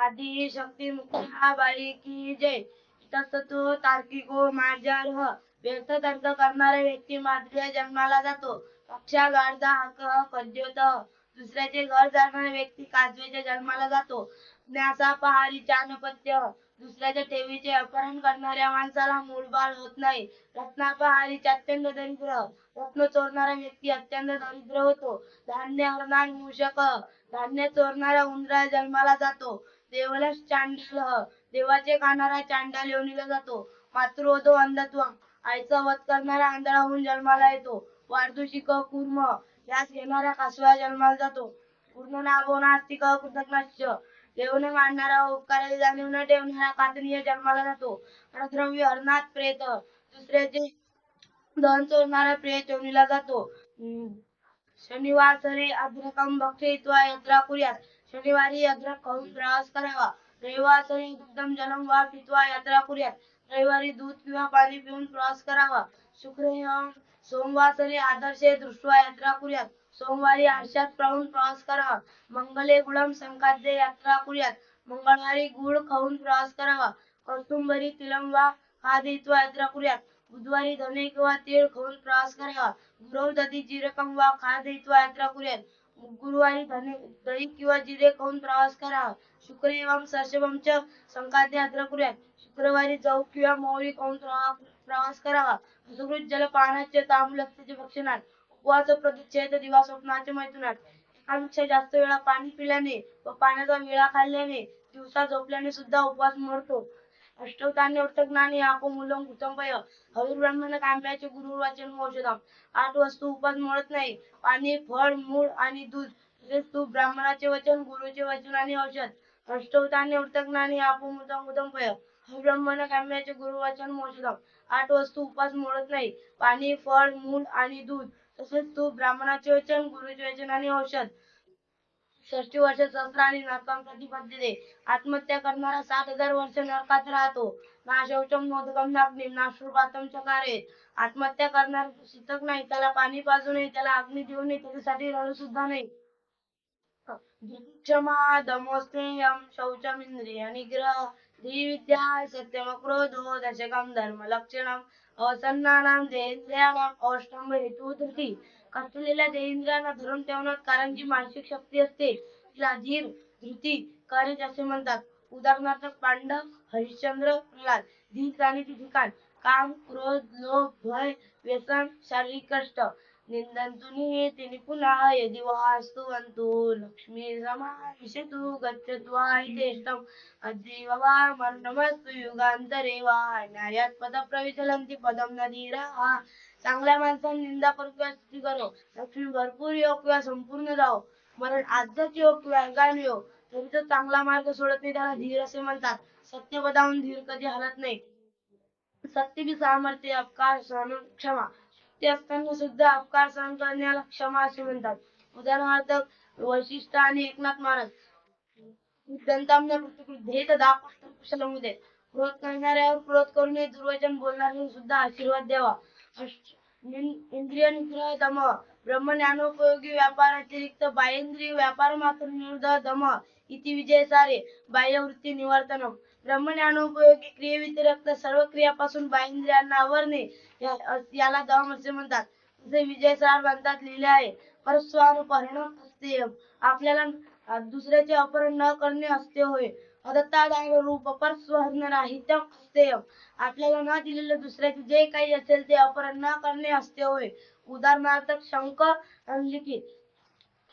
आदि शक्ती बाई की जय. तस तो तार्किको मार्जार्ह व्यर्थ तर्क करणारा व्यक्ती मात्र जन्माला जातो. पक्षा गाडदा हक कज्योत दुसऱ्याचे घर जाणारा व्यक्ती काजवेच्या जन्माला जातो. ज्ञासा पहारी चानपत्य दुसऱ्याच्या ठेवीचे अपहरण करणाऱ्या माणसाला मूलबाळ होत नाही. रत्नापहारी अत्यंत दरिद्र रत्न चोरणारा व्यक्ती अत्यंत दरिद्र होतो. धान्य हरणान मूषक धान्य चोरणारा उंदरा जन्माला जातो. देवाला चांडाल. देवाचे खाणारा चांडाल योनीला जातो. मातृवधो अंधत्व. आईचा वध करणारा आंधळा होऊन जन्माला येतो. वार्धुशिक कुर्म. यास घेणारा कासवा जन्माला जातो. पूर्ण नाभो नास्तिक कृतज्ञ देवने मांडणारा उपकाराची जाणीव न ठेवणारा कातनीय जन्माला जातो. परद्रव्य हरणात प्रेत. दुसऱ्याचे धन चोरणारा प्रेत योनीला जातो. शनिवार शनिवासरे अद्रकम भक्षयित्वा यात्रा कुर्यात शनिवारी यात्रा खाऊन प्रवास करावा. रविवासरे दुग्धम जलम वा पितवा यात्रा कुर्यात. रविवारी दूध किंवा पाणी पिऊन प्रवास करावा. शुक्रयम सोमवासरे आदर्श दृष्ट्वा यात्रा कुर्यात. सोमवारी आरशात पाहून प्रवास करावा. मंगले गुळम संकाद्य यात्रा कुर्यात. मंगळवारी गुळ खाऊन प्रवास करावा. कौस्तुंबरी तिलम वा खादित्वा यात्रा कुर्यात. बुधवारी धने किंवा तीळ खाऊन प्रवास करावा. गुरव दधी जिरकम वा खादित्वा यात्रा कुर्यात. गुरुवारी धने दही किंवा जिरे खाऊन प्रवास करावा शुक्र एवं सर्षभमच संखाद्य यात्रा करूयात. शुक्रवारी जाऊ किंवा मोहरी खाऊन प्रवास करावा सुकृत जल पाण्याचे तांबूलतेचे भक्षणात उपवास प्रतिच्छेद दिवा स्वप्नाचे मैथुनात. एकापेक्षा जास्त वेळा पाणी पिल्याने व पाण्याचा विळा खाल्ल्याने दिवसा झोपल्याने सुद्धा उपवास मोडतो. अष्टवतान्य ज्ञानी आपो मुलं हवीर ब्राह्मण कांब्याचे गुरु वाचन औषधम. आठ वस्तू मोडत नाही. पाणी फळ मूळ आणि दूध. तसेच ब्राह्मणाचे वचन गुरुचे वचन आणि औषध. अष्टवतान्य ज्ञानी आपो मुलं कुटुंबय. ब्राह्मण गुरु वाचन औषधम. आठ वस्तू उपवास मोडत नाही. पाणी फळ मूळ आणि दूध. तसेच तूप ब्राह्मणाचे वचन गुरुचे वचन आणि औषध. षष्टी वर्ष सहस्र आणि नरकाम प्रतिपद्यते आत्महत्या करणारा सात हजार वर्ष नरकात राहतो. नाशौचम मोदकम नोदकम नाश्रुपातम चकारे आत्महत्या करणार शितक नाही त्याला पाणी पाजू नये त्याला अग्नी देऊ नये त्याच्यासाठी रडू सुद्धा नाही. क्षमा दमोस्तेयम शौचम इंद्रिय निग्रह धीविद्या सत्यम क्रोधो दशकम धर्म लक्षणम असन्नानाम देहेंद्रियाणाम अष्टम हेतू धृती कातलेल्या देहेंद्रियांना धरून ठेवण्यात कारंजी मानसिक शक्ती असते तिला धीर धृती करेज असे म्हणतात. उदाहरणार्थ पांडव हरिश्चंद्र प्रल्हाद. धीर आणि ती ठिकाण काम क्रोध लोभ भय व्यसन शारीरिक कष्ट. निंदंतुनी तिनि पुन्हा यदि वास्तु वंतु लक्ष्मी गच्छत्वा वा मरणमस्तु वा पदम न धीरा. चांगल्या माणसाने निंदा करू किंवा स्तुती करो लक्ष्मी भरपूर येऊ किंवा संपूर्ण जाओ मरण आजच येऊ किंवा अगामी येऊ तरी तो चांगला मार्ग सोडत नाही त्याला धीर असे म्हणतात. सत्य बदावून धीर कधी हलत नाही. सत्य बी सामर्थ्य अपकार सहन क्षमा. ते असताना सुद्धा अपकार सहन करण्याला क्षमा असे म्हणतात. उदाहरणार्थ वैशिष्ट्य आणि एकनाथ महाराज. दंताम्न भेद दाखवतो कुशलमुदे क्रोध करणाऱ्यावर क्रोध करू नये दुर्वचन बोलणाऱ्यावर सुद्धा आशीर्वाद द्यावा. इंद्रिय निग्रह दम ब्रह्म ज्ञानोपयोगी व्यापारातिरिक्त बाह्येंद्रिय व्यापार मात्र निरुद्ध दम इति विजय सारे. बाह्यवृत्ती निवर्तन. ब्रह्म ज्ञानोपयोगी क्रियेव्यतिरिक्त सर्व क्रियापासून बाह्येंद्रियांना आवरणे या- याला दम असे म्हणतात. जसे विजय सार ग्रंथात लिहिले आहे. परस्वानुपहरण असते आपल्याला अं, दुसऱ्याचे अपहरण न करणे असते होय. रूप परस्वहरण राहित्यम असते. आपल्याला न दिलेलं दुसऱ्याचे जे काही असेल ते अपहरण न करणे असते होय. उदाहरणार्थ शंक लिखित.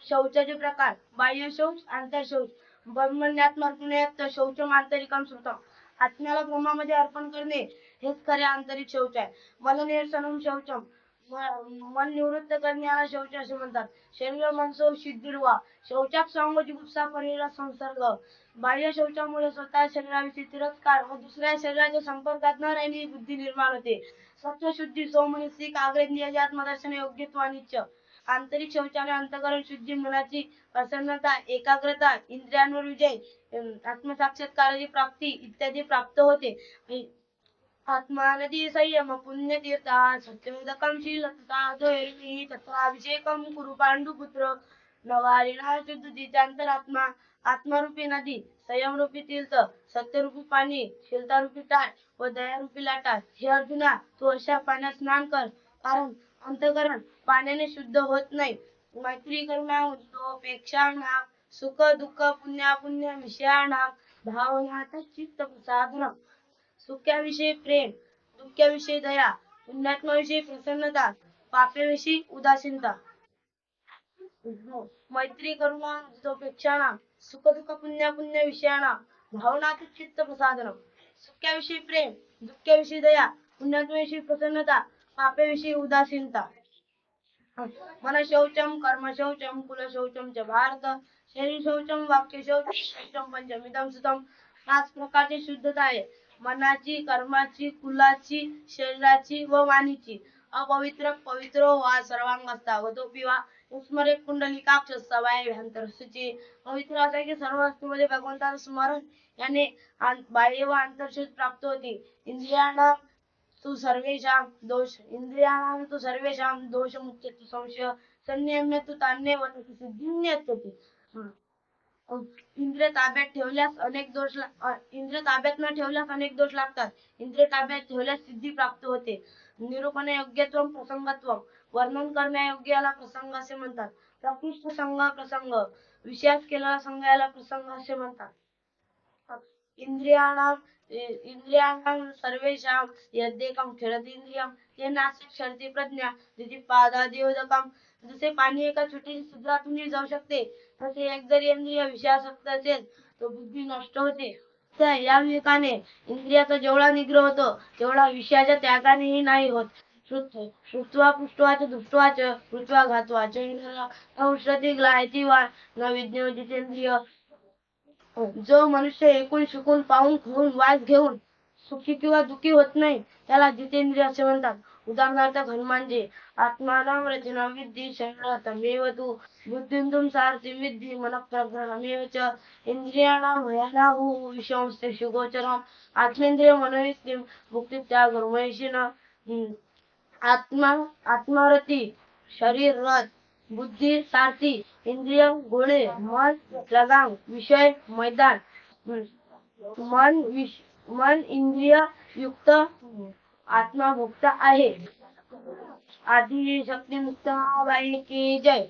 शौचाचे प्रकार. बाह्य शौच आंतर शौच. ब्रह्मण्यात्मर्पणयुक्त शौचम आंतरिकम श्रुतम आत्म्याला ब्रह्मामध्ये अर्पण करणे हेच खरे आंतरिक शौच आहे. मलनिरसनम शौचम. मन निवृत्त करण्याला शौच असे म्हणतात. शरीर मनसो शिद्धिर्वा शौचात सांग गुप्सा परिला संसर्ग. बाह्य शौचामुळे स्वतः शरीराविषयी तिरस्कार व दुसऱ्या शरीराच्या संपर्कात न राहिली बुद्धी निर्माण होते. सत्वशुद्धी सोमनसी काग्रेंद्रियाचे आत्मदर्शन योग्यत्व अनिच्छ आंतरिक शौचाने अंतकरण शुद्धी मनाची प्रसन्नता एकाग्रता इंद्रियांवर विजय आत्मसाक्षात्काराची प्राप्ती इत्यादी प्राप्त होते. आत्मानदी संयम पुण्यतीर्था सत्यवेदकं शीलता द्वैर्मी तत्राभिषेकं कुरु पांडुपुत्र नवारिणा शुद्धीचा आत्मरूपी नदी संयमरूपी तीर्थ सत्यरूपी पाणी शीलतारूपी टाळ व दयारूपी लाटा हे अर्जुना तू अशा पाण्यात स्नान कर कारण अंतकरण पाण्याने शुद्ध होत नाही। मैत्री करुणा उद्योपेक्षा सुख दुःख पुण्या पुण्य विषयाणाम भावनात चित्त साधन। सुख्याविषयी प्रेम दुःखाविषयी दया पुण्यात्माविषयी प्रसन्नता पापेविषयी उदासीनता. मैत्री करुणा उपेक्षाणा सुख दुःख पुण्य पुण्य विषयाणा भावनात चित्त प्रसादन सुख्याविषयी प्रेम दुःखाविषयी दया पुण्यात्माविषयी प्रसन्नता पापेविषयी उदासीनता. मन शौचम कर्म शौचम कुल शौचम च भारत शरीर शौचम वाक्य शौचम शौचम पंचमिदम सुतम पाच प्रकारची शुद्धता आहे. मनाची कर्माची कुलाची शरीराची व वाणीची. अपवित्र पवित्र वा सर्वांगस्ता वतोपि वा स्मरे कुंडलिकाक्ष सवाय भ्यांतर शुची पवित्र असा की सर्व वस्तूमध्ये भगवंताचं स्मरण याने बाह्य व आंतरशुद्ध प्राप्त होती. इंद्रियांना तू सर्वेषां दोष इंद्रियाणां तु दोष मुख्य तू संशय संयम्य तू तान्य वदति सिद्धिन्यत्यति इंद्र ताब्यात ठेवल्यास अनेक दोष इंद्र ताब्यात न ठेवल्यास अनेक दोष लागतात. इंद्र ताब्यात ठेवल्यास सिद्धी प्राप्त होते. निरूपण योग्यत्व प्रसंगत्व. वर्णन करण्यायोग्य याला प्रसंग असे म्हणतात. प्रकृष्ट संघ प्रसंग. विषयात केलेला संघ याला प्रसंग असे म्हणतात. इंद्रियाणां इ- इंद्रियाणां सर्वेषां यद्येकं खेळति इंद्रियं तेन क्षरती प्रज्ञा तिथे पादादियोदकम जसे पाणी एका छोटी छिद्रातून जाऊ शकते तसे एक जरी इंद्रिय विषयासक्त असेल तर बुद्धी नष्ट होते. तर या विवेकाने इंद्रियाचा जेवढा निग्रह होतो तेवढा विषयाच्या त्यागानेही नाही होत. श्रुत्वा पुष्ट्वाच दृष्ट्वाच कृत्वा घातवाच औषधी ग्लायती वा न विज्ञ जितेंद्रिय जो मनुष्य एकूण शिकून पाहून खाऊन वास घेऊन सुखी किंवा दुखी होत नाही त्याला जितेंद्रिय असे म्हणतात. उदाहरणार्थ हनुमानजी आत्मानाम रचना विद्धी शरणातमेव तू बुद्धिंतुम सारथी विद्धी मन च इंद्रियाणाम भयानाहु विषमस्ते गोचरम आत्मेंद्रिय मनोयुक्तिम मुक्ती त्याग गुरुमहिषीन आत्मा आत्मारती शरीर रथ बुद्धी सारथी इंद्रिय गुणे मन लगाम विषय मैदान मन विष मन इंद्रिय युक्त आत्मा मुक्त आहे. आधी शक्ती मुक्त बाई की जय.